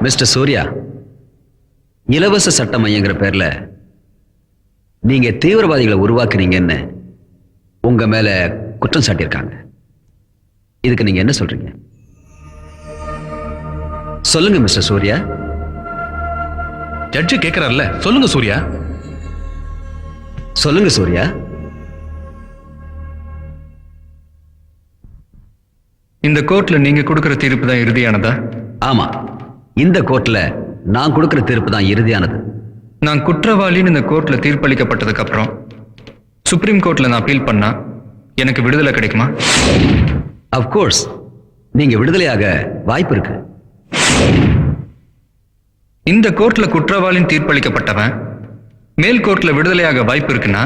Mister Surya இலவச சட்ட மையங்கிற பேர்ல நீங்க தீவிரவாதிகளை உருவாக்குறீங்கன்னு உங்க மேல குற்றம் சாட்டியிருக்காங்க. இதுக்கு நீங்க என்ன சொல்றீங்க? சொல்லுங்க மிஸ்டர் சூர்யா. ஜட்ஜு கேட்கிறார்ல சொல்லுங்க சூர்யா. சொல்லுங்க சூர்யா. இந்த கோர்ட்ல நீங்க கொடுக்கிற தீர்ப்பு தான் இறுதியானதா? ஆமா. இந்த கோர்ட்ல நான் கொடுக்கிற தீர்ப்பு தான் இறுதியானது. நான் குற்றவாளின்னு இந்த கோர்ட்ல தீர்ப்பளிக்கப்பட்டதுக்கு அப்புறம் சுப்ரீம் கோர்ட்ல நான் அப்பீல் பண்ணா எனக்கு விடுதலை கிடைக்குமா? கோர்ஸ் நீங்க விடுதலையாக வாய்ப்பு இருக்கு. இந்த கோர்ட்ல குற்றவாளின்னு தீர்ப்பளிக்கப்பட்டவன் மேல் கோர்ட்ல விடுதலையாக வாய்ப்பு இருக்குன்னா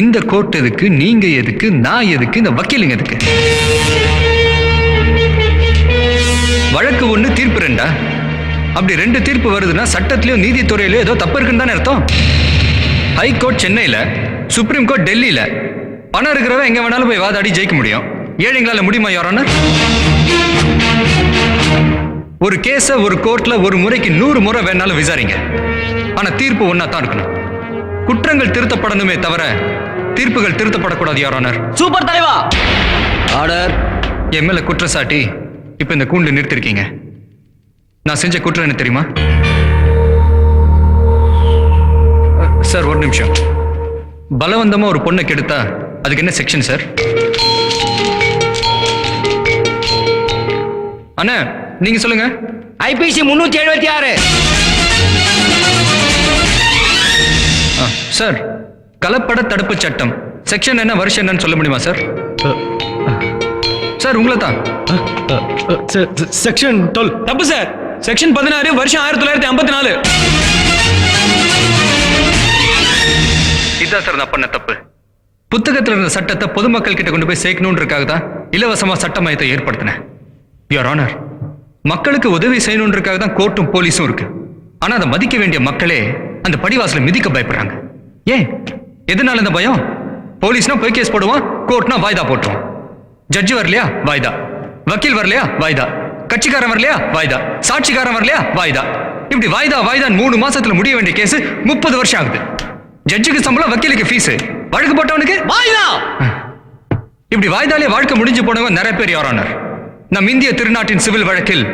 இந்த கோர்ட் எதுக்கு நீங்க எதுக்கு நான் எதுக்கு இந்த வக்கீலுங்க எதுக்கு? வழக்கு ஒண்ணு தீர்ப்பு ரெண்டா? அப்படி ரெண்டு தீர்ப்பு வருதுன்னா சட்டத்திலயோ நீதித்துறையிலயோ ஏதோ தப்பு இருக்குன்னு தானே அர்த்தம்? ஹை கோர்ட் சென்னையில சுப்ரீம் கோர்ட் டெல்லியில பணம் இருக்கிறவன் எங்க வேணாலும் போய் வாதாடி ஜெயிக்க முடியும். ஏழைங்களால முடியுமா யாரான ஒரு கேஸ ஒரு கோர்ட்ல ஒரு முறைக்கு நூறு முறை வேணாலும் விசாரிங்க. ஆனா தீர்ப்பு ஒன்னா தான் இருக்கணும். குற்றங்கள் திருத்தப்படணுமே தவிர தீர்ப்புகள் திருத்தப்படக்கூடாது யாரானர் சூப்பர் தலைவா! ஆர்டர் என் மேல குற்றச்சாட்டி இப்ப இந்த கூண்டு நிறுத்திருக்கீங்க. நான் செஞ்ச குற்றம் என்ன தெரியுமா? சார் ஒரு நிமிஷம். பலவந்தமா ஒரு பொண்ணை கெடுத்தா அதுக்கு என்ன செக்ஷன் சார்? அண்ணா நீங்க சொல்லுங்க. ஐபிசி முன்னூத்தி எழுபத்தி ஆறு. ஆ, சார் கலப்பட தடுப்பு சட்டம். செக்ஷன் என்ன வருஷம் என்னன்னு சொல்ல முடியுமா சார்? சார் உங்களை தான் செக்ஷன் டுவெல். தப்பு சார். செக்ஷன் பதினாறு வருஷம் ஆயிரத்தி தொள்ளாயிரத்தி ஐம்பத்தி நாலு. இதான் சார் நான் பண்ண தப்பு. புத்தகத்துல இருந்த சட்டத்தை பொதுமக்கள் கிட்ட கொண்டு போய் சேர்க்கணுன்றதுக்காக தான் இலவசமா சட்ட மையத்தை ஏற்படுத்தினேன். யுவர் ஆனர் மக்களுக்கு உதவி செய்யணுன்றதுக்காக தான் கோர்ட்டும் போலீஸும் இருக்கு. ஆனா அதை மதிக்க வேண்டிய மக்களே அந்த படிவாசலை மிதிக்க பயப்படுறாங்க. ஏன்? எதனால இந்த பயம்? போலீஸ்னா போய் கேஸ் போடுவான் கோர்ட்னா வாய்தா போட்டுருவான் ஜட்ஜி வரலையா? வாய்தா. வக்கீல் வரலையா? வாய்தா. கட்சிக்காரன் வரலையா? வாய்தா. சாட்சிக்காரன் வரலையா? வாய்தா. இப்படி வாய்தா வாய்தான் மூணு மாசத்துல முடிய வேண்டிய கேஸ் முப்பது வருஷம் ஆகுது. ஜட்ஜுக்கு சம்பளம் வக்கீலுக்கு ஃபீஸ். வழக்கு போட்டவனுக்கு? வாய்தா! இப்படி வாய்தாலே வாழ்க்கை முடிஞ்சு போனவங்க நிறைய பேர் யாரானர் நம் இந்திய திருநாட்டின் சிவில் வழக்கில்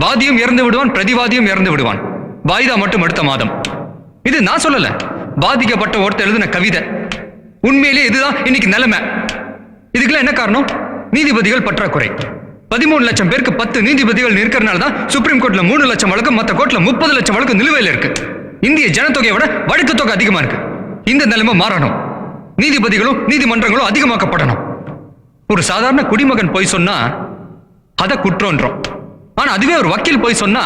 வாதியும் இறந்து விடுவான் பிரதிவாதியும் இறந்து விடுவான். வாய்தா மட்டும் அடுத்த மாதம். இது நான் சொல்லல. பாதிக்கப்பட்ட ஒருத்தர் எழுதின கவிதை. உண்மையிலேயே இதுதான் இன்னைக்கு நிலைமை. இதுக்கெல்லாம் என்ன காரணம்? நீதிபதிகள் பற்றாக்குறை. பதிமூணு லட்சம் பேருக்கு பத்து நீதிபதிகள் இருக்கிறனால தான் சுப்ரீம் கோர்ட்ல மூணு லட்சம் வழக்கு மற்ற கோர்ட்ல முப்பது லட்சம் வழக்கு நிலுவையில் இருக்கு. இந்திய ஜனத்தொகையை விட வழக்கு தொகை அதிகமா இருக்கு. இந்த நிலைமை மாறணும். நீதிபதிகளும் நீதிமன்றங்களும் அதிகமாக்கப்படணும். ஒரு சாதாரண குடிமகன் போய் சொன்னா அத குற்றம்ன்றோம் ஆனா அதுவே ஒரு வக்கீல் போய் சொன்னா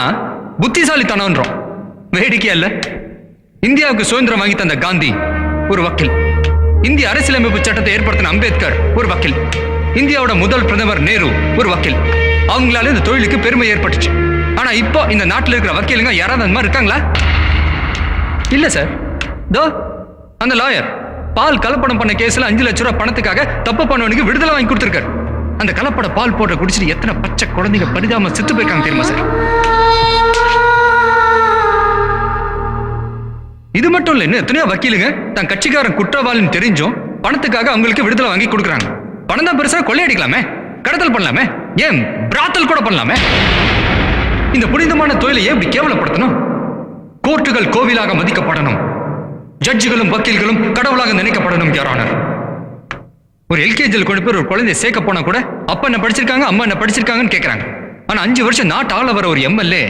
புத்திசாலித்தனம்ன்றோம் வேடிக்கையா இல்ல? இந்தியாவுக்கு சுதந்திரம் வாங்கி தந்த காந்தி ஒரு வக்கீல். இந்திய அரசியலமைப்பு சட்டத்தை ஏற்படுத்தின அம்பேத்கர் ஒரு வக்கீல். இந்தியாவோட முதல் பிரதமர் நேரு ஒரு வக்கீல். அவங்களால இந்த தொழிலுக்கு பெருமை ஏற்பட்டுச்சு. ஆனா இப்போ இந்த நாட்டில் இருக்கிற வக்கீலுங்க யாராவது அந்த மாதிரி இருக்காங்களா? இல்ல சார் தோ அந்த லாயர் பால் கலப்படம் பண்ண கேஸ்ல அஞ்சு லட்ச ரூபாய் பணத்துக்காக தப்பு பண்ணவனுக்கு விடுதலை வாங்கி கொடுத்துருக்காரு. அந்த கலப்பட பால் போட்ட குடிச்சிட்டு எத்தனை பச்சை குழந்தைங்க பரிதாம செத்து போயிருக்காங்க தெரியுமா சார் இது மட்டும் இல்ல இன்னும் எத்தனையோ வக்கீலுங்க தன் கட்சிக்காரன் குற்றவாளின்னு தெரிஞ்சும் பணத்துக்காக அவங்களுக்கு விடுதலை வாங்கி கொடுக்குறாங்க. பணம் தான் பெருசா கொள்ளையடிக்கலாமே கடத்தல் பண்ணலாமே? ஏன் பிராத்தல் கூட பண்ணலாமே? இந்த புனிதமான தொழிலை ஏன் இப்படி கேவலப்படுத்தணும்? கோர்ட்டுகள் கோவிலாக மதிக்கப்படணும். ஜட்ஜுகளும் வக்கீல்களும் கடவுளாக நினைக்கப்படணும் யாரானர் ஒரு எல்கேஜியில் கொண்டு போய் ஒரு குழந்தைய சேர்க்க போனா கூட அப்பா என்ன படிச்சிருக்காங்க அம்மா என்ன படிச்சிருக்காங்கன்னு கேட்கறாங்க ஆனா அஞ்சு வருஷம் நாட்டு ஆள வர ஒரு எம்எல்ஏ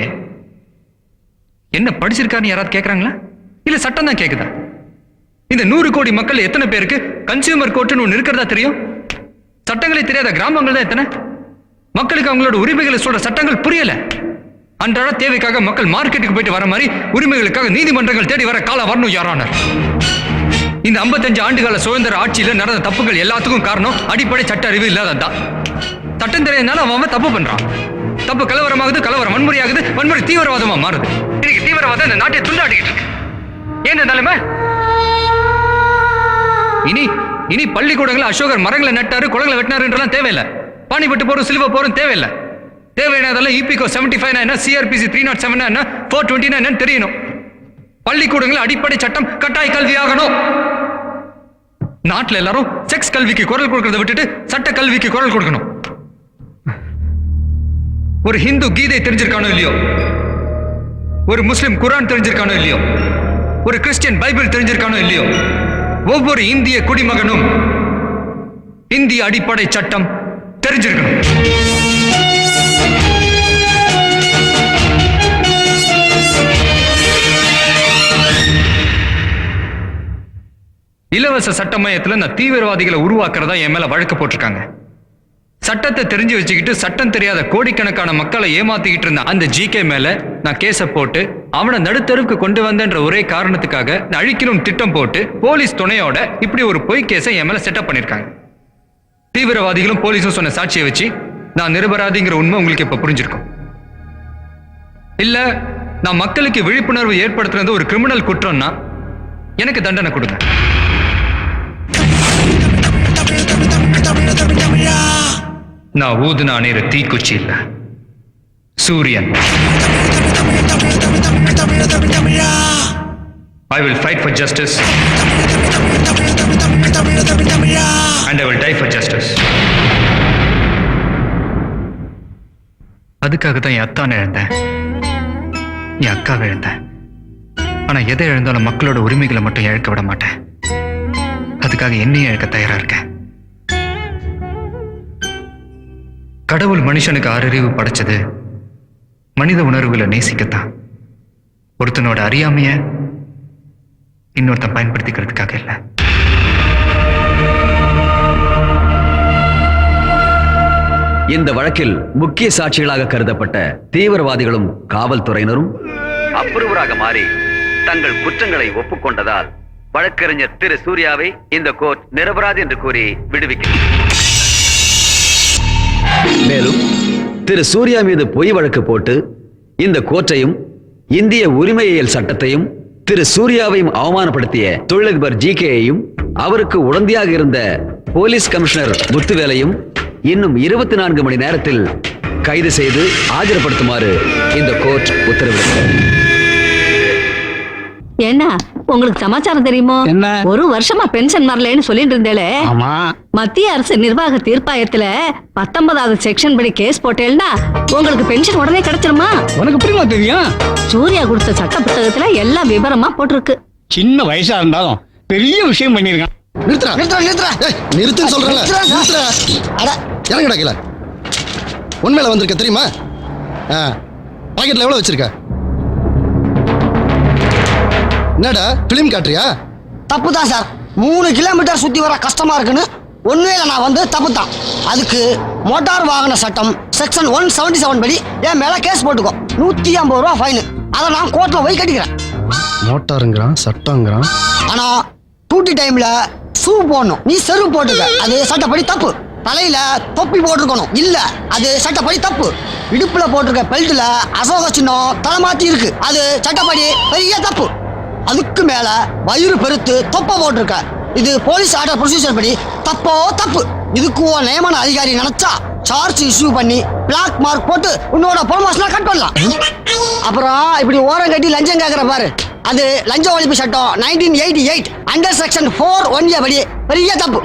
என்ன படிச்சிருக்காருன்னு யாராவது கேட்கறாங்களா இல்ல சட்டம் தான் கேக்குதா? இந்த நூறு கோடி மக்கள் எத்தனை பேருக்கு? கன்சியூமர் கோர்ட்டுன்னு ஒன்று இருக்கிறதா தெரியும்? சட்டங்களே தெரியாத கிராமங்கள் தான் எத்தனை? மக்களுக்கு அவங்களோட உரிமைகளை சொல்ற சட்டங்கள் புரியல. அன்றாட தேவைக்காக மக்கள் மார்க்கெட்டுக்கு போயிட்டு வர மாதிரி உரிமைகளுக்காக நீதிமன்றங்கள் தேடி வர காலம் வரணும் யாரானர் இந்த 55 ஆண்டுகால சுதந்திர ஆட்சியில் நடந்த தப்புகள் எல்லாத்துக்கும் காரணம் அடிப்படை சட்ட அறிவு இல்லாததான் சட்டம் தெரியாதனால அவன் அவன் தப்பு பண்றான். தப்பு கலவரமாகுது கலவரம் வன்முறையாகுது வன்முறை தீவிரவாதமா மாறுது. இன்னைக்கு தீவிரவாதம் இந்த நாட்டை துண்டாடிக்கிட்டு இருக்கு. ஏன் நிலைமை? இனி இனி பள்ளிக்கூடங்கள் அசோகர் மரங்களை நட்டாரு குளங்களை வெட்டினாருன்றலாம் தேவையில்லை. பாணிப்பட்டு போறோம் சிலுவை போறோம் தேவையில்லை. தேவையானதெல்லாம் இபிகோ செவன்டி ஃபைவ் என்ன? சிஆர்பிசி த்ரீ நாட் செவன் என்ன? ஃபோர் டுவெண்ட்டி என்னன்னு தெரியணும். பள்ளிக்கூடங்கள் அடிப்படை சட்டம் கட்டாய கல்வி ஆகணும். நாட்டில் எல்லாரும் செக்ஸ் கல்விக்கு குரல் கொடுக்கறத விட்டுட்டு சட்ட கல்விக்கு குரல் கொடுக்கணும். ஒரு ஹிந்து கீதை தெரிஞ்சிருக்கானோ இல்லையோ? ஒரு முஸ்லிம் குரான் தெரிஞ்சிருக்கானோ இல்லையோ? ஒரு கிறிஸ்டியன் பைபிள் தெரிஞ்சிருக்கானோ இல்லையோ? ஒவ்வொரு இந்திய குடிமகனும் இந்திய அடிப்படை சட்டம் தெரிஞ்சிருக்கணும். இலவச சட்ட மையத்துல நான் தீவிரவாதிகளை உருவாக்குறதா என் மேல வழக்கு போட்டிருக்காங்க. சட்டத்தை தெரிஞ்சு வச்சுக்கிட்டு சட்டம் தெரியாத கோடிக்கணக்கான மக்களை ஏமாத்திக்கிட்டு இருந்த அந்த ஜிகே மேல நான் கேஸை போட்டு அவனை நடுத்தருவுக்கு கொண்டு வந்தன்ற ஒரே காரணத்துக்காக நான் அழிக்கணும் திட்டம் போட்டு போலீஸ் துணையோட இப்படி ஒரு பொய் கேஸை என் மேல செட்டப் பண்ணிருக்காங்க. தீவிரவாதிகளும் போலீஸும் சொன்ன சாட்சியை வச்சு நான் நிரபராதிங்கிற உண்மை உங்களுக்கு இப்ப புரிஞ்சிருக்கும். இல்ல நான் மக்களுக்கு விழிப்புணர்வு ஏற்படுத்துறது ஒரு கிரிமினல் குற்றம்னா எனக்கு தண்டனை கொடுங்க. நான் ஊதுன அணையிற தீக்குச்சி இல்ல. சூரியன். I will fight for justice and I will die for justice அதுக்காக தான் என் அத்தான இழந்தேன் என் அக்காவை இழந்தேன் ஆனா எதை இழந்தாலும் மக்களோட உரிமைகளை மட்டும் இழக்க விட மாட்டேன் அதுக்காக என்னையும் இழக்க தயாரா இருக்கேன் கடவுள் மனுஷனுக்கு ஆறறிவு படைச்சது மனித உணர்வுகளை நேசிக்கத்தான் ஒருத்தனோட அறியாமைய இன்னொருத்தன் பயன்படுத்திக்கிறதுக்காக இல்லை. இந்த வழக்கில் முக்கிய சாட்சிகளாக கருதப்பட்ட தீவிரவாதிகளும் காவல்துறையினரும் அப்ரூவராக மாறி தங்கள் குற்றங்களை ஒப்புக்கொண்டதால் வழக்கறிஞர் திரு சூர்யாவை இந்த கோர்ட் நிரபராதி என்று கூறி விடுவிக்கிறது மேலும் திரு சூர்யா மீது பொய் வழக்கு போட்டு இந்த கோர்ட்டையும் இந்திய உரிமையியல் சட்டத்தையும் திரு. சூர்யாவையும் அவமானப்படுத்திய தொழிலதிபர் ஜி கேயையும் அவருக்கு உடந்தையாக இருந்த போலீஸ் கமிஷனர் முத்துவேலையும் இன்னும் இருபத்தி நான்கு மணி நேரத்தில் கைது செய்து ஆஜர்படுத்துமாறு இந்த கோர்ட் உத்தரவிட்டது. என்ன உங்களுக்கு சமாச்சாரம் தெரியுமோ? என்ன? ஒரு வருஷமா பென்ஷன் வரலன்னு சொல்லிட்டு இருந்தேளே. ஆமா. மத்திய அரசு நிர்வாக தீர்ப்பாயத்துல பத்தொன்பதாவது செக்ஷன் படி கேஸ் போட்டேன்னா உங்களுக்கு பென்ஷன் உடனே கிடைச்சிருமா? உனக்கு எப்படிமா தெரியும்? சூர்யா கொடுத்த சட்ட புத்தகத்துல எல்லாம் விவரமா போட்டிருக்கு. சின்ன வயசா இருந்தாலும் பெரிய விஷயம் பண்ணிருக்கான். நிறுத்துறா நிறுத்துறா நிறுத்துறா நிறுத்துன்னு சொல்றேன்ல. நிறுத்துறா அட இறங்கடா கீழே. உண்மையில வந்திருக்க தெரியுமா? பாக்கெட்ல எவ்வளவு வச்சிருக்க? என்னடா பிலிம் காட்டுறியா? தப்பு தான் சார். மூணு கிலோமீட்டர் சுத்தி வர கஷ்டமா இருக்குன்னு ஒன்வேல நான் வந்து தப்பு தான் அதுக்கு மோட்டார் வாகன சட்டம் செக்ஷன் ஒன் செவன்டி செவன் படி என் மேல கேஸ் போட்டுக்கோ. நூத்தி ஐம்பது ரூபா ஃபைனு அதை நான் கோர்ட்ல போய் கட்டிக்கிறேன். மோட்டாருங்கிறான் சட்டங்கிறான் ஆனா டூட்டி டைம்ல ஷூ போடணும். நீ செருப்பு போட்டுக்க. அது சட்டப்படி தப்பு. தலையில தொப்பி போட்டிருக்கணும். இல்ல அது சட்டப்படி தப்பு. இடுப்புல போட்டிருக்க பெல்ட்ல அசோக சின்னம் தலைமாத்தி இருக்கு. அது சட்டப்படி பெரிய தப்பு. அதுக்கு மேல வயிறு பெருத்து தொப்பை போட்டிருக்க. இது போலீஸ் ஆர்டர் ப்ரொசீஜர் படி தப்போ தப்பு. இதுக்கு ஓ நியமன அதிகாரி நினைச்சா சார்ஜ் இஷ்யூ பண்ணி பிளாக் மார்க் போட்டு உன்னோட ப்ரொமோஷனை கட் பண்ணலாம். அப்புறம் இப்படி ஓரம் கட்டி லஞ்சம் கேட்குற பாரு. அது லஞ்ச ஒழிப்பு சட்டம் nineteen eighty eight under section four one படி பெரிய தப்பு.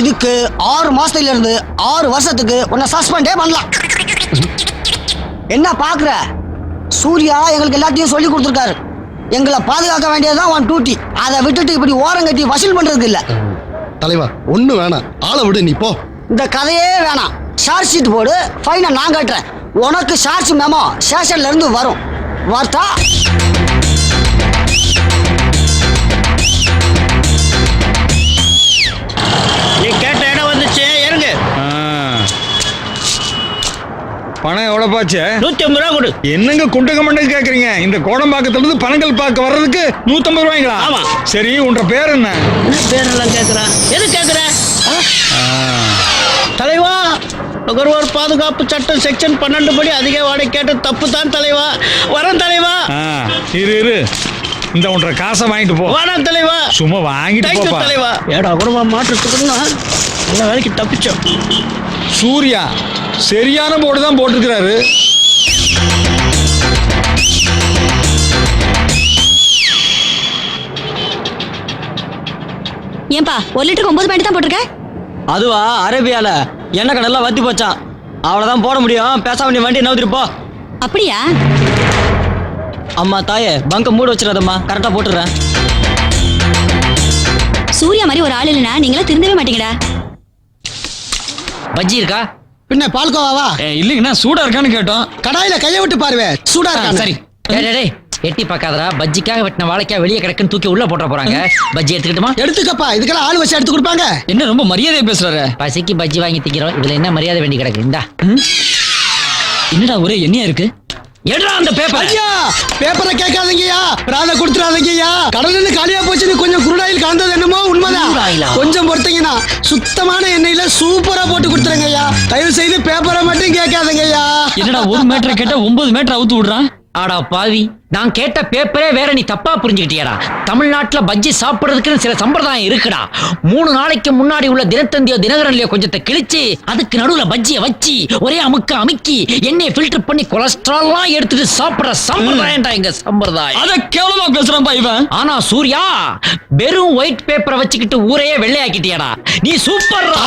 இதுக்கு ஆறு மாசத்துல இருந்து ஆறு வருஷத்துக்கு உன்னை சஸ்பெண்டே பண்ணலாம். என்ன பாக்குற? சூர்யா எங்களுக்கு எல்லாத்தையும் சொல்லி கொடுத்துருக்காரு. எங்களை பாதுகாக்க வேண்டியதுதான் உன் டியூட்டி அதை விட்டுட்டு இப்படி ஓரம் கட்டி வசூல் பண்றதுக்கு இல்ல. தலைவா ஒண்ணு வேணாம். ஆளை விடு நீ போ. இந்த கதையே வேணாம். ஷார்ட் ஷீட் போடு ஃபைனை நான் கட்டுறேன். உனக்கு ஷார்ட் மெமோ ஸ்டேஷன்ல இருந்து வரும். வார்த்தா? பணம் எவ்வளவு பாச்சு? நூத்தி ஐம்பது ரூபா கொடு. என்னங்க குண்டக மண்டக்கு கேக்குறீங்க? இந்த கோடம்பாக்கத்துல இருந்து பனங்கல் பார்க்க வர்றதுக்கு நூத்தம்பது ரூபாய்ங்களா? ஆமா. சரி உன்ற பேர் என்ன? என்ன பேரெல்லாம் கேக்குறான் எது கேக்குற? தலைவா நுகர்வோர் பாதுகாப்பு சட்டம் செக்ஷன் பன்னெண்டு படி அதிக வாடகை கேட்டு தப்பு தான் தலைவா. வரேன் தலைவா. ஆ, இரு இரு. இந்த ஒன்றரை காசை வாங்கிட்டு போ. வரேன் தலைவா. சும்மா வாங்கிட்டு தேங்க்யூ போப்பா. தலைவா. ஏடா குடும்பம் மாற்றத்துக்குன்னா நல்ல வேலைக்கு தப்பிச்சோம். சூர்யா சரியான போர்டு தான் போட்டிருக்கிறாரு. ஏன்பா ஒரு லிட்டருக்கு ஒன்பது பாயிண்ட் தான் போட்டிருக்க? அதுவா அரேபியால. எண்ணெய் கடலாம் வத்தி போச்சான் அவ்வளவுதான் போட முடியும். பேசாம நீ வண்டி நவுத்திட்டு போ அப்படியா? அம்மா தாயே பங்க மூட வச்சிடாதம்மா. கரெக்டா போட்டுறேன் சூர்யா மாதிரி ஒரு ஆள் இல்லைனா நீங்களா திருந்தவே மாட்டீங்கடா. பஜ்ஜி இருக்கா? பின்ன பால்கோவாவா இல்லைங்கண்ணா சூடா இருக்கான்னு கேட்டோம். கடாயில கைய விட்டு பாருவே சூடா இருக்கா சரி. டேய், டேய், டேய், எட்டி பார்க்காதடா. பஜ்ஜிக்காக வெட்டின வாழைக்காய் வெளியே கிடக்குன்னு தூக்கி உள்ள போட்ட போறாங்க. பஜ்ஜி எடுத்துக்கிட்டுமா? எடுத்துக்கப்பா இதுக்கெல்லாம் ஆள் வச்சு எடுத்து கொடுப்பாங்க. என்ன ரொம்ப மரியாதையா பேசுறாரு? பசிக்கு பஜ்ஜி வாங்கி திக்கிறோம். இதுல என்ன மரியாதை வேண்டி கிடக்கு? இந்தா. என்னடா ஒரே எண்ணியா இருக்கு? எடுறா அந்த பேப்பர் ஐயா பேப்பரை கேட்காதீங்கய்யா. பிராத கொடுத்துறாதீங்கய்யா. கடல்ல காலியா போச்சுன்னு கொஞ்சம் குருடாயில் கலந்தது என்னமோ உண்மைதான்? கொஞ்சம் பொறுத்தீங்கன்னா சுத்தமான எண்ணெயில சூப்பரா போட்டு கொடுத்துருங்கய்யா. தயவு செய்து பேப்பரை மட்டும் கேட்காதீங்கய்யா. என்னடா ஒரு மீட்டர் கேட்டா ஒன்பது மீட்டர் அவுத்து விடுறான்? ஆடா பாவி நான் கேட்ட பேப்பரே வேற நீ தப்பா புரிஞ்சுக்கிட்டியாடா. தமிழ்நாட்டுல பஜ்ஜி சாப்பிடுறதுக்குன்னு சில சம்பிரதாயம் இருக்குடா. மூணு நாளைக்கு முன்னாடி உள்ள தினத்தந்தியோ தினகரன்லயோ கொஞ்சத்தை கிழிச்சு அதுக்கு நடுவுல பஜ்ஜிய வச்சு ஒரே அமுக்க அமுக்கி எண்ணெயை ஃபில்டர் பண்ணி கொலஸ்ட்ரால்லாம் எடுத்துட்டு சாப்பிடுற சம்பிரதாயம்டா எங்க சம்பிரதாயம். அத கேவலமா பேசுறான்பா இவன். ஆனா சூர்யா வெறும் ஒயிட் பேப்பரை வச்சுக்கிட்டு ஊரையே வெள்ளையாக்கிட்டியாடா. நீ சூப்பர்ரா